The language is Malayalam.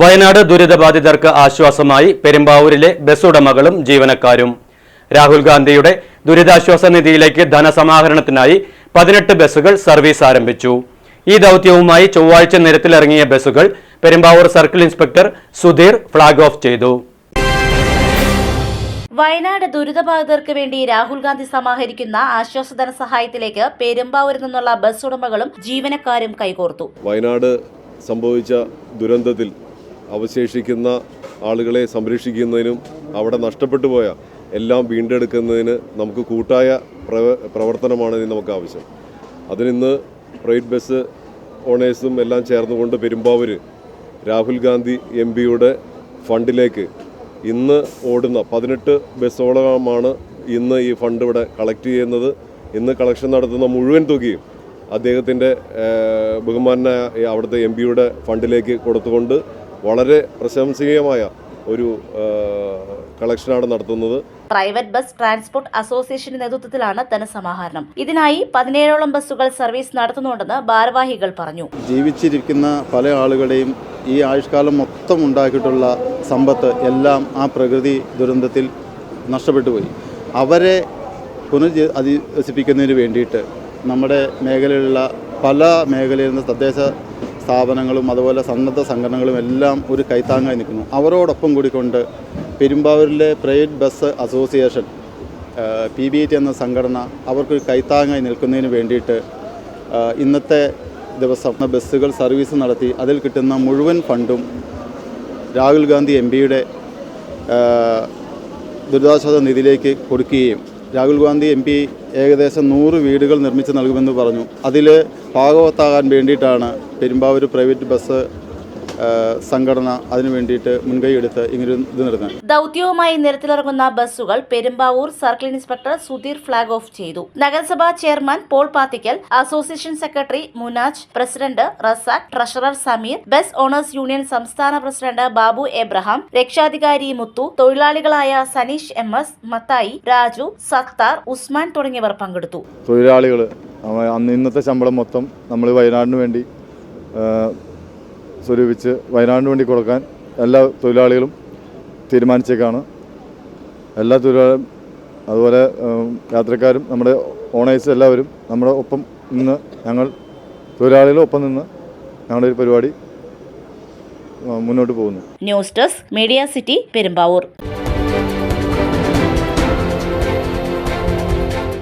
വയനാട് ദുരിതബാധിതർക്ക് ആശ്വാസമായി പെരുമ്പാവൂരിലെ ബസ് ഉടമകളും ജീവനക്കാരും. രാഹുൽ ഗാന്ധിയുടെ ദുരിതാശ്വാസ നിധിയിലേക്ക് ധനസമാഹരണത്തിനായി പതിനെട്ട് ബസ്സുകൾ സർവീസ് ആരംഭിച്ചു. ഈ ദൗത്യവുമായി ചൊവ്വാഴ്ച നിരത്തിലിറങ്ങിയ ബസ്സുകൾ Perumbavoor circle inspector Sudheer flag off ചെയ്തു. വയനാട് ദുരിതബാധിതർക്ക് വേണ്ടി രാഹുൽ ഗാന്ധി സമാഹരിക്കുന്ന ആശ്വാസധന സഹായത്തിലേക്ക് പെരുമ്പാവൂരിൽ നിന്നുള്ള ബസ് ഉടമകളും ജീവനക്കാരും കൈകോർത്തു. വയനാട് സംഭവിച്ച ദുരന്തത്തിൽ അവശേഷിക്കുന്ന ആളുകളെ സംരക്ഷിക്കുന്നതിനും അവിടെ നഷ്ടപ്പെട്ടു പോയ എല്ലാം വീണ്ടെടുക്കുന്നതിന് നമുക്ക് കൂട്ടായ പ്രവ- പ്രവർത്തനമാണ് ഇനി നമുക്ക് ആവശ്യം. അതിനിന്ന് പ്രൈവറ്റ് ബസ് ഓണേഴ്സും എല്ലാം ചേർന്നുകൊണ്ട് പെരുമ്പാവൂർ രാഹുൽ ഗാന്ധി എം പിയുടെ ഫണ്ടിലേക്ക് ഇന്ന് ഓടുന്ന പതിനെട്ട് ബസ്സോളമാണ് ഇന്ന് ഈ ഫണ്ട് ഇവിടെ കളക്ട് ചെയ്യുന്നത്. ഇന്ന് കളക്ഷൻ നടത്തുന്ന മുഴുവൻ തുകയും അദ്ദേഹത്തിന്റെ ബഹുമാനായ അവിടുത്തെ എം പിയുടെ ഫണ്ടിലേക്ക് കൊടുത്തുകൊണ്ട് വളരെ പ്രശംസനീയമായ ഒരു കളക്ഷനാണ് നടത്തുന്നത്. പ്രൈവറ്റ് ബസ് ട്രാൻസ്പോർട്ട് അസോസിയേഷന്റെ നേതൃത്വത്തിലാണ് ധനസമാഹരണം. ഇതിനായി പതിനേഴോളം ബസ്സുകൾ സർവീസ് നടത്തുന്നുണ്ടെന്ന് ഭാരവാഹികൾ പറഞ്ഞു. ജീവിച്ചിരിക്കുന്ന പല ആളുകളെയും ഈ ആയുഷ്കാലം മൊത്തം ഉണ്ടാക്കിയിട്ടുള്ള സമ്പത്ത് എല്ലാം ആ പ്രകൃതി ദുരന്തത്തിൽ നഷ്ടപ്പെട്ടു പോയി അവരെ പുനരുജ്ജ അധിവസിപ്പിക്കുന്നതിന് വേണ്ടിയിട്ട് നമ്മുടെ മേഖലയിലുള്ള പല മേഖലയിൽ നിന്ന് തദ്ദേശ സ്ഥാപനങ്ങളും അതുപോലെ സന്നദ്ധ സംഘടനകളും എല്ലാം ഒരു കൈത്താങ്ങായി നിൽക്കുന്നു. അവരോടൊപ്പം കൂടിക്കൊണ്ട് പെരുമ്പാവൂരിലെ private bus association P B T എന്ന സംഘടന അവർക്കൊരു കൈത്താങ്ങായി നിൽക്കുന്നതിന് വേണ്ടിയിട്ട് ഇന്നത്തെ ദിവസം ബസ്സുകൾ സർവീസ് നടത്തി. അതിൽ കിട്ടുന്ന മുഴുവൻ ഫണ്ടും രാഹുൽ ഗാന്ധി എം പിയുടെ ദുരിതാശ്വാസ നിധിയിലേക്ക് കൊടുക്കുകയും രാഹുൽ ഗാന്ധി എം പി ഏകദേശം നൂറ് വീടുകൾ നിർമ്മിച്ച് നൽകുമെന്ന് പറഞ്ഞു. അതിൽ ഭാഗവത്താകാൻ വേണ്ടിയിട്ടാണ് പെരുമ്പാവൂർ പ്രൈവറ്റ് ബസ് സംഘടന അതിനു വേണ്ടിയിട്ട് മുൻകൈയെടുത്ത് ഇങ്ങനൊരു ഇത് നടത്തുന്നത് ദൗത്യവുമായി നിരത്തിലിറങ്ങുന്ന ബസ്സുകൾ Perumbavoor circle inspector Sudheer flag off ചെയ്തു. നഗരസഭാ chairman Paul Pathikkal association secretary Munaj president Razak treasurer Sameer bus owners union സംസ്ഥാന പ്രസിഡന്റ് ബാബു എബ്രഹാം രക്ഷാധികാരി മുത്തു തൊഴിലാളികളായ സനീഷ് എം എസ് മത്തായി രാജു സത്താർ ഉസ്മാൻ തുടങ്ങിയവർ പങ്കെടുത്തു. തൊഴിലാളികൾ അന്ന് ഇന്നത്തെ ശമ്പളം മൊത്തം നമ്മൾ വയനാടിന് വേണ്ടി സ്വരൂപിച്ച് വയനാടിന് വേണ്ടി കൊടുക്കാൻ എല്ലാ തൊഴിലാളികളും തീരുമാനിച്ചേക്കാണ്. എല്ലാ തൊഴിലാളികളും അതുപോലെ യാത്രക്കാരും നമ്മുടെ ഓണേഴ്സ് എല്ലാവരും നമ്മുടെ ഒപ്പം നിന്ന് ഞങ്ങൾ തൊഴിലാളികളും ഒപ്പം നിന്ന് ഞങ്ങളുടെ ഒരു പരിപാടി മുന്നോട്ട് പോകുന്നു. News desk media city Perumbavoor.